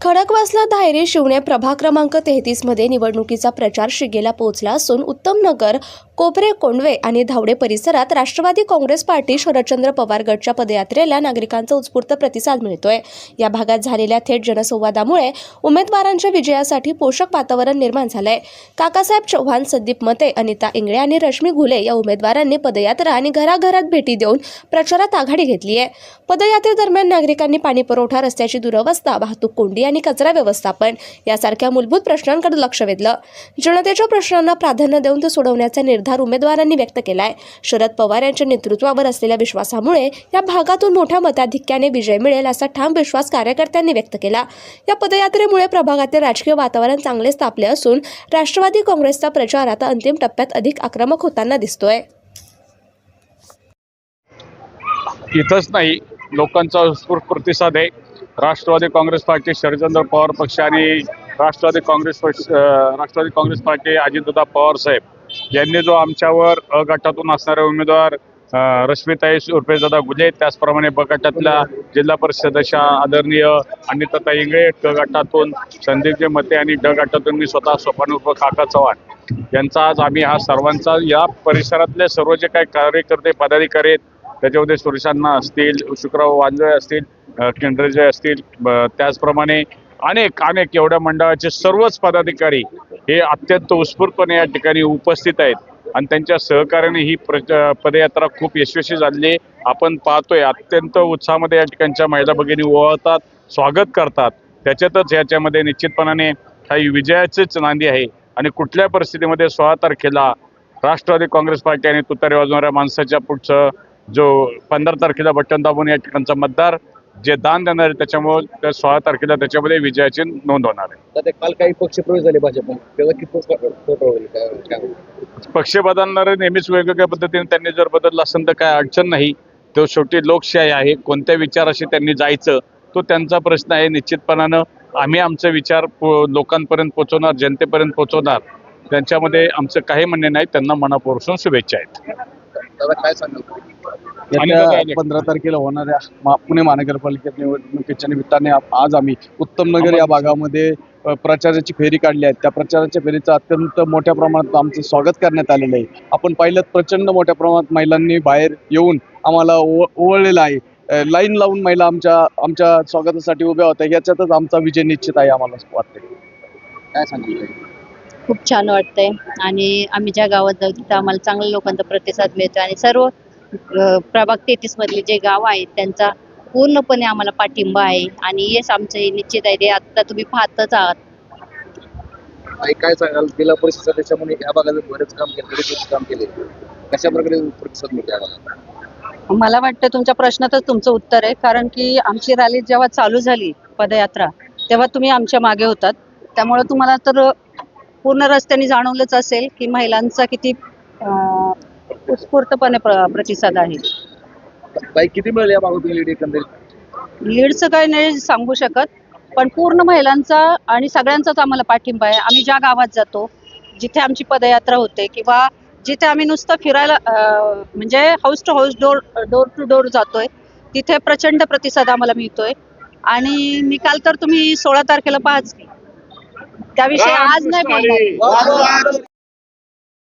खडकवासला धायरे शिवणे प्रभा क्रमांक तेहतीसमध्ये निवडणुकीचा प्रचार शिगेला पोहोचला असून उत्तमनगर कोपरे कोंडवे आणि धावडे परिसरात राष्ट्रवादी काँग्रेस पार्टी शरदचंद्र पवार गटच्या पदयात्रेला नागरिकांचा उत्स्फूर्त प्रतिसाद मिळतोय. या भागात झालेल्या थेट जनसंवादामुळे उमेदवारांच्या विजयासाठी पोषक वातावरण निर्माण झालंय. काकासाहेब चव्हाण संदीप मते अनिता इंगळे आणि रश्मी घुले या उमेदवारांनी पदयात्रा आणि घराघरात भेटी देऊन प्रचारात आघाडी घेतली आहे पदयात्रेदरम्यान नागरिकांनी पाणी पुरवठा रस्त्याची दुरवस्था वाहतूक कोंडी आणि कचरा व्यवस्थापन यासारख्या मूलभूत प्रश्नांकडे लक्ष वेधलं. जनतेच्या प्रश्नांना प्राधान्य देऊन ते सोडवण्याचा निर्धार उमेदवारांनी व्यक्त केलाय. शरद पवार यांच्या नेतृत्वावर असलेल्या विश्वासामुळे या भागातून मोठ्या मताधिक्याने विजय मिळेल असा ठाम विश्वास कार्यकर्त्यांनी व्यक्त केला. या पदयात्रेमुळे प्रभागातील राजकीय वातावरण चांगले तापले असून राष्ट्रवादी काँग्रेसचा प्रचार आता अंतिम टप्प्यात अधिक आक्रमक होताना दिसतोय. इथंच नाही लोकांचा उत्स्फूर्त प्रतिसाद आहे. राष्ट्रवादी काँग्रेस पार्टी शरदचंद्र पवार पक्ष आणि राष्ट्रवादी काँग्रेस पक्ष राष्ट्रवादी काँग्रेस पार्टी अजितदादा पवार साहेब यांनी जो आमच्यावर अ गटातून असणारे उमेदवार रश्मिताई उर्फेदादा गुले त्याचप्रमाणे ब गटातल्या जिल्हा परिषद सदस्या आदरणीय अनिताता इंगळे क गटातून संदीपजी मते आणि ड गटातून मी स्वतः स्वपानुप काका चव्हाण यांचा आज आम्ही हा सर्वांचा या परिसरातले सर्व जे काही कार्यकर्ते पदाधिकारी आहेत त्याच्यामध्ये सुरेशांना असतील शुक्रराव वांजळे असतील अ, असतील त्याचप्रमाणे अनेक अनेक एवढ्या मंडळाचे सर्वच पदाधिकारी हे अत्यंत उत्स्फूर्तपणे या ठिकाणी उपस्थित आहेत. आणि त्यांच्या सहकार्याने ही प्र पदयात्रा खूप यशस्वी झालेली आहे. आपण पाहतोय अत्यंत उत्साहामध्ये या ठिकाणच्या महिला भगिनी ओळखतात स्वागत करतात. त्याच्यातच याच्यामध्ये निश्चितपणाने काही विजयाचीच नांदी आहे. आणि कुठल्या परिस्थितीमध्ये सोळा तारखेला राष्ट्रवादी काँग्रेस पार्टी आणि तुतारी वाजवणाऱ्या माणसाच्या पुढचं जो पंधरा तारखेला बटन दाबून या ठिकाणचा मतदार जे दान देणार आहे त्याच्यामुळे त्या सोळा तारखेला त्याच्यामध्ये विजयाची नोंद होणार आहे. काल काही पक्षप्रवेश झाले भाजप तेव्हा किती फोटो होईल काय काय? पक्ष बदलणारे नेहमीच वेगवेगळ्या पद्धतीने त्यांनी जर बदललं असेल तर काय अडचण नाही. तो शेवटी लोकशाही आहे. कोणत्या विचाराशी त्यांनी जायचं तो त्यांचा प्रश्न आहे निश्चितपणानं. आम्ही आमचे विचार लोकांपर्यंत पोहोचवणार जनतेपर्यंत पोहोचवणार त्यांच्यामध्ये आमचं काही म्हणणे नाही. त्यांना मनापासून शुभेच्छा आहेत. दादा काय सांगाल? पंधरा तारखेला होणाऱ्या पुणे महानगरपालिका निवडणुकीच्या निमित्ताने आज आम्ही उत्तम नगर या भागामध्ये प्रचाराची फेरी काढली आहे. त्या प्रचाराच्या फेरीचं अत्यंत मोठ्या प्रमाणात आमचं स्वागत करण्यात आलेलं आहे. आपण पाहिलं प्रचंड मोठ्या प्रमाणात महिलांनी बाहेर येऊन आम्हाला ओव- ओवळलेलं आहे. लाईन लावून महिला आमच्या आमच्या स्वागतासाठी उभ्या होत्या. याच्यातच आमचा विजय निश्चित आहे आम्हाला वाटते काय सांगाल? खूप छान वाटतंय. आणि आम्ही ज्या गावात जाऊ तिथं आम्हाला चांगल्या लोकांचा प्रतिसाद मिळतो आणि सर्व अ, प्रभाग तेहतीस मधले जे गाव आहेत त्यांचा पूर्णपणे आम्हाला पाठिंबा आहे. आणि येस आमचं हे निश्चित आहे. ते आता तुम्ही पाहतच आहात. आई काय सांगाल? जिल्हा परिषद सदस्यामुळे या भागात बरेच काम केले बरेच काम केले. कशा प्रकारे प्रतिसाद मिळतो या भागात? मला वाटतं तुमच्या प्रश्नातच तुमचं उत्तर आहे. कारण की आमची रॅली जेव्हा चालू झाली पदयात्रा तेव्हा तुम्ही आमच्या मागे होतात. त्यामुळे तुम्हाला तर पूर्ण रस्त्याने जाणवलंच असेल की महिलांचा किती अं, उत्स्फूर्तपणे प्र प्रतिसाद आहे. ताई किती मिळेल या भागातून लीड एकंदरीत? लीडचं काही नाही सांगू शकत पण पूर्ण महिलांचा आणि सगळ्यांचाच आम्हाला पाठिंबा आहे. आम्ही ज्या गावात जातो जिथे आमची पदयात्रा होते किंवा जिथे आम्ही नुसतं फिरायला अं, म्हणजे house to house door door to door जातोय तिथे प्रचंड प्रतिसाद आम्हाला मिळतोय. आणि निकाल तर तुम्ही सोळा तारखेला पाहाच की. त्याविषयी आज नाही बोलणार.